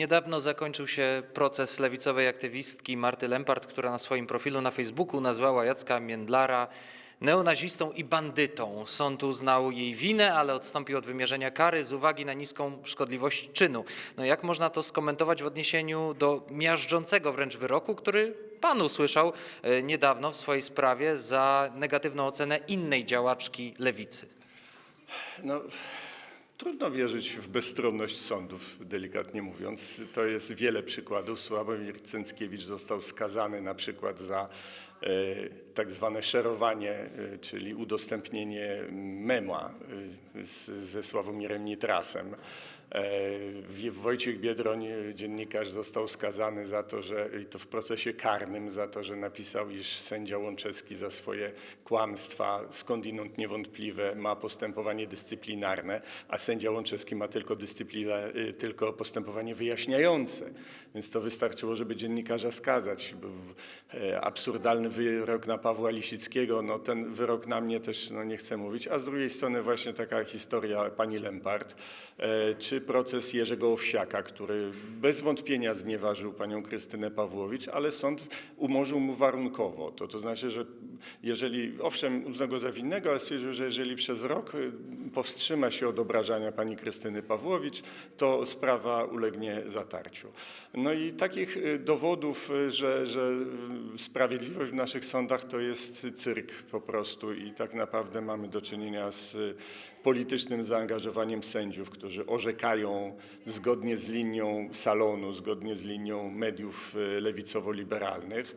Niedawno zakończył się proces lewicowej aktywistki Marty Lempart, która na swoim profilu na Facebooku nazwała Jacka Międlara neonazistą i bandytą. Sąd uznał jej winę, ale odstąpił od wymierzenia kary z uwagi na niską szkodliwość czynu. No jak można to skomentować w odniesieniu do miażdżącego wręcz wyroku, który pan usłyszał e, niedawno w swojej sprawie za negatywną ocenę innej działaczki lewicy? No, trudno wierzyć w bezstronność sądów, delikatnie mówiąc. To jest wiele przykładów. Sławomir Cęckiewicz został skazany na przykład za e, tak zwane szerowanie, e, czyli udostępnienie mema e, ze Sławomirem Nitrasem. E, Wojciech Biedroń, e, dziennikarz, został skazany za to, że i to w procesie karnym, za to, że napisał, iż sędzia Łączewski za swoje kłamstwa, skądinąd niewątpliwe, ma postępowanie dyscyplinarne, a sędzia Łączewski ma tylko, dyscyplinę, y, tylko postępowanie wyjaśniające. Więc to wystarczyło, żeby dziennikarza skazać. E, absurdalny wyrok na Pawła Lisickiego. No, ten wyrok na mnie też no, nie chcę mówić. A z drugiej strony właśnie taka historia pani Lempart, czy proces Jerzego Owsiaka, który bez wątpienia znieważył panią Krystynę Pawłowicz, ale sąd umorzył mu warunkowo. To, to znaczy, że jeżeli, owszem, uznał go za winnego, ale stwierdził, że jeżeli przez rok y, powstrzyma się od obrażania pani Krystyny Pawłowicz, to sprawa ulegnie zatarciu. No i takich y, dowodów, y, że, że sprawiedliwość w naszych sądach to jest cyrk po prostu i tak naprawdę mamy do czynienia z politycznym zaangażowaniem sędziów, którzy orzekają zgodnie z linią salonu, zgodnie z linią mediów lewicowo-liberalnych.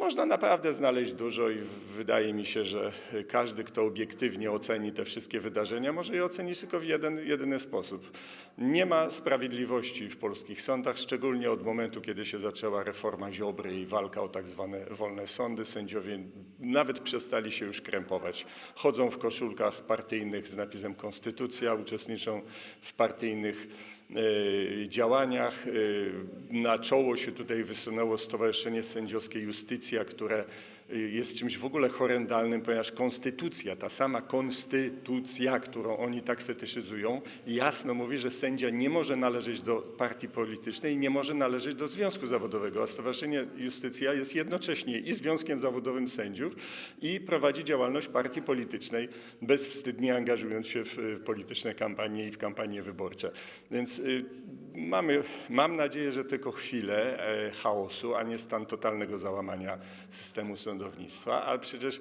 Można naprawdę znaleźć dużo i wydaje mi się, że każdy, kto obiektywnie oceni te wszystkie wydarzenia, może je ocenić tylko w jeden, jedyny sposób. Nie ma sprawiedliwości w polskich sądach, szczególnie od momentu, kiedy się zaczęła reforma Ziobry i walka o tak zwane wolne sądy. Sędziowie nawet przestali się już krępować. Chodzą w koszulkach partyjnych z napisem Konstytucja, uczestniczą w partyjnych działaniach. E, Na czoło się tutaj wysunęło Stowarzyszenie Sędziowskie Justycja, które e, jest czymś w ogóle horrendalnym, ponieważ konstytucja, ta sama konstytucja, którą oni tak fetyszyzują, jasno mówi, że sędzia nie może należeć do partii politycznej i nie może należeć do związku zawodowego, a Stowarzyszenie Justycja jest jednocześnie i związkiem zawodowym sędziów i prowadzi działalność partii politycznej, bezwstydnie angażując się w polityczne kampanie i w kampanie wyborcze. Więc y, mamy, mam nadzieję, że tylko chwilę e, chaosu, a nie stan totalnego załamania systemu sądownictwa, ale przecież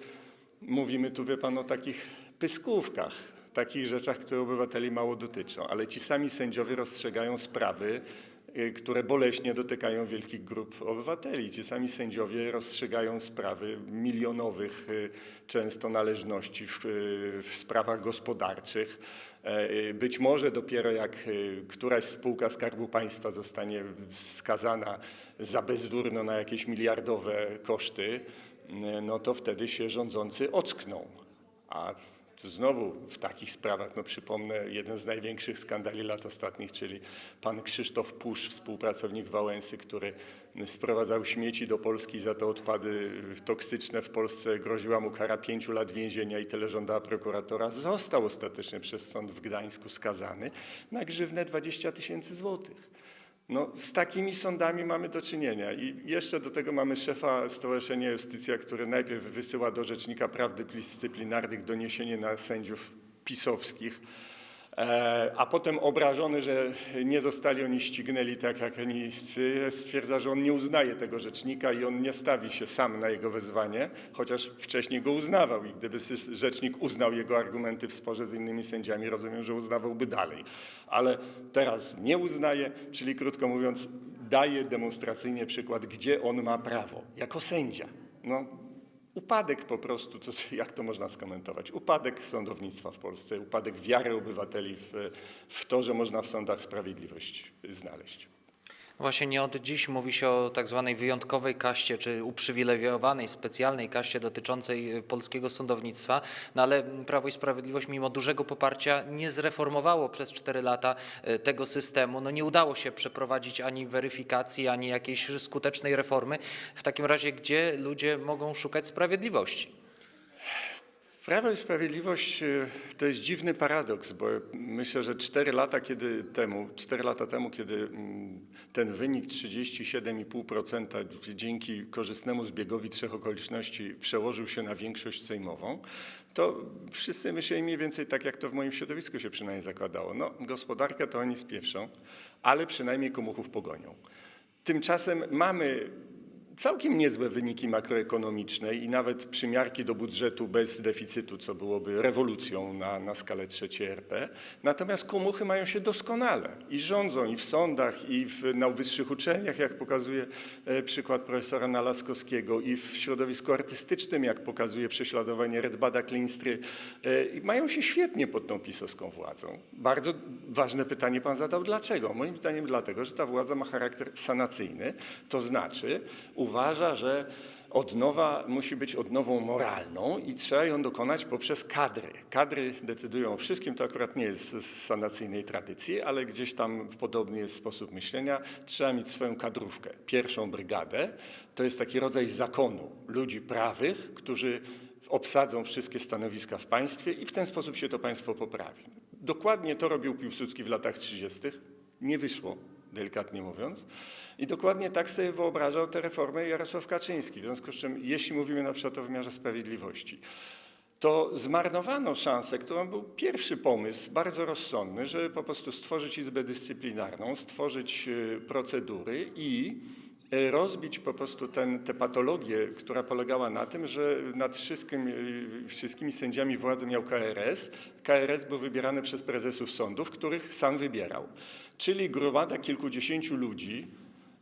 mówimy tu, wie pan, o takich pyskówkach, takich rzeczach, które obywateli mało dotyczą, ale ci sami sędziowie rozstrzygają sprawy, które boleśnie dotykają wielkich grup obywateli. Ci sami sędziowie rozstrzygają sprawy milionowych y, często należności w, y, w sprawach gospodarczych. E, y, Być może dopiero jak y, któraś spółka Skarbu Państwa zostanie skazana za bezdurno na jakieś miliardowe koszty, y, no to wtedy się rządzący ockną. A znowu w takich sprawach, no przypomnę, jeden z największych skandali lat ostatnich, czyli pan Krzysztof Pusz, współpracownik Wałęsy, który sprowadzał śmieci do Polski, za to odpady toksyczne w Polsce groziła mu kara pięciu lat więzienia i tyle żądała prokuratora, został ostatecznie przez sąd w Gdańsku skazany na grzywnę 20 tysięcy złotych. No, z takimi sądami mamy do czynienia. I jeszcze do tego mamy szefa Stowarzyszenia Justycja, który najpierw wysyła do Rzecznika Prawdy Dyscyplinarnych doniesienie na sędziów pisowskich, a potem obrażony, że nie zostali oni ścignęli tak, jak oni chcy, stwierdza, że on nie uznaje tego rzecznika i on nie stawi się sam na jego wezwanie, chociaż wcześniej go uznawał i gdyby rzecznik uznał jego argumenty w sporze z innymi sędziami, rozumiem, że uznawałby dalej. Ale teraz nie uznaje, czyli krótko mówiąc, daje demonstracyjnie przykład, gdzie on ma prawo, jako sędzia. No, Upadek po prostu, to jak to można skomentować? Upadek sądownictwa w Polsce, upadek wiary obywateli w, w to, że można w sądach sprawiedliwość znaleźć. Właśnie nie od dziś mówi się o tak zwanej wyjątkowej kaście, czy uprzywilejowanej, specjalnej kaście dotyczącej y, polskiego sądownictwa, no ale Prawo i Sprawiedliwość mimo dużego poparcia nie zreformowało przez cztery lata y, tego systemu. No nie udało się przeprowadzić ani weryfikacji, ani jakiejś skutecznej reformy. W takim razie gdzie ludzie mogą szukać sprawiedliwości? Prawo i Sprawiedliwość e, to jest dziwny paradoks, bo myślę, że 4 lata, kiedy temu, 4 lata temu, kiedy mm, ten wynik 37,5% dzięki korzystnemu zbiegowi trzech okoliczności przełożył się na większość sejmową, to wszyscy myśleli mniej więcej tak, jak to w moim środowisku się przynajmniej zakładało. No, gospodarkę to oni spieprzą, ale przynajmniej komuchów pogonią. Tymczasem mamy całkiem niezłe wyniki makroekonomiczne i nawet przymiarki do budżetu bez deficytu, co byłoby rewolucją na, na skalę trzeciej RP. Natomiast komuchy mają się doskonale i rządzą i w sądach, i w, na wyższych uczelniach, jak pokazuje e, przykład profesora Nalaskowskiego, i w środowisku artystycznym, jak pokazuje prześladowanie Redbada Klinstry. E, mają się świetnie pod tą pisowską władzą. Bardzo ważne pytanie pan zadał, dlaczego? Moim zdaniem dlatego, że ta władza ma charakter sanacyjny, to znaczy że odnowa musi być odnową moralną i trzeba ją dokonać poprzez kadry. Kadry decydują o wszystkim, to akurat nie jest z sanacyjnej tradycji, ale gdzieś tam podobny jest sposób myślenia. Trzeba mieć swoją kadrówkę. Pierwszą brygadę to jest taki rodzaj zakonu ludzi prawych, którzy obsadzą wszystkie stanowiska w państwie i w ten sposób się to państwo poprawi. Dokładnie to robił Piłsudski w latach 30. Nie wyszło, delikatnie mówiąc. I dokładnie tak sobie wyobrażał tę reformę Jarosław Kaczyński. W związku z czym, jeśli mówimy na przykład o wymiarze sprawiedliwości, to zmarnowano szansę, którą był pierwszy pomysł, bardzo rozsądny, żeby po prostu stworzyć Izbę Dyscyplinarną, stworzyć e, procedury i rozbić po prostu ten, tę patologię, która polegała na tym, że nad wszystkim, e, wszystkimi sędziami władzę miał KRS. KRS był wybierany przez prezesów sądów, których sam wybierał. Czyli gromada kilkudziesięciu ludzi,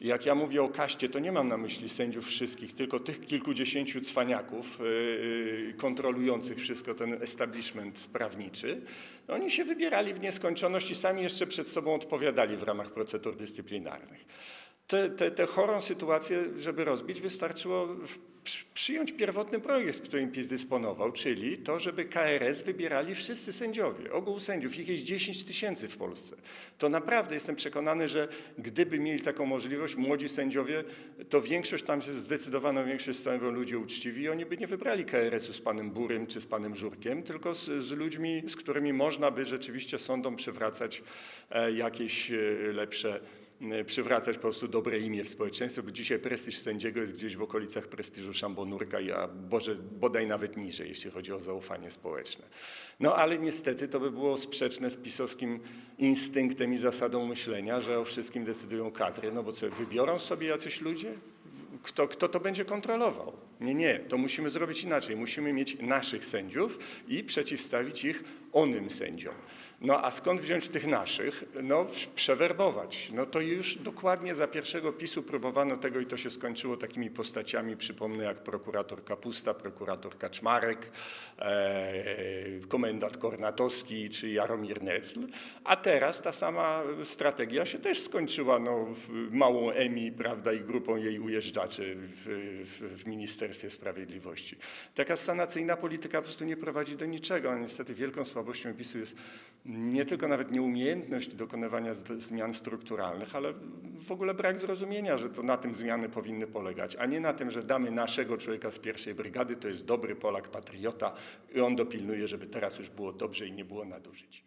jak ja mówię o kaście, to nie mam na myśli sędziów wszystkich, tylko tych kilkudziesięciu cwaniaków yy, kontrolujących wszystko, ten establishment prawniczy. Oni się wybierali w nieskończoność i sami jeszcze przed sobą odpowiadali w ramach procedur dyscyplinarnych. Tę te, te chorą sytuację, żeby rozbić, wystarczyło przyjąć pierwotny projekt, którym PiS dysponował, czyli to, żeby KRS wybierali wszyscy sędziowie, ogół sędziów, ich jest 10 tysięcy w Polsce. To naprawdę jestem przekonany, że gdyby mieli taką możliwość, młodzi sędziowie, to większość tam zdecydowaną większość stanowią ludzie uczciwi i oni by nie wybrali KRS-u z panem Burym czy z panem Żurkiem, tylko z, z ludźmi, z którymi można by rzeczywiście sądom przywracać e, jakieś e, lepsze przywracać po prostu dobre imię w społeczeństwie, bo dzisiaj prestiż sędziego jest gdzieś w okolicach prestiżu szambonurka, a Boże, bodaj nawet niżej, jeśli chodzi o zaufanie społeczne. No ale niestety to by było sprzeczne z pisowskim instynktem i zasadą myślenia, że o wszystkim decydują kadry, no bo co, wybiorą sobie jacyś ludzie? Kto, kto to będzie kontrolował? Nie, nie, to musimy zrobić inaczej. Musimy mieć naszych sędziów i przeciwstawić ich onym sędziom. No a skąd wziąć tych naszych? No przewerbować. No to już dokładnie za pierwszego PiSu próbowano tego i to się skończyło takimi postaciami, przypomnę, jak prokurator Kapusta, prokurator Kaczmarek, e, komendant Kornatowski czy Jaromir Necl. A teraz ta sama strategia się też skończyła no, małą Emi prawda, i grupą jej ujeżdżaczy w, w, w Ministerstwie Sprawiedliwości. Taka sanacyjna polityka po prostu nie prowadzi do niczego. A niestety wielką słabością PiSu jest nie tylko nawet nieumiejętność dokonywania zmian strukturalnych, ale w ogóle brak zrozumienia, że to na tym zmiany powinny polegać, a nie na tym, że damy naszego człowieka z pierwszej brygady, to jest dobry Polak, patriota i on dopilnuje, żeby teraz już było dobrze i nie było nadużyć.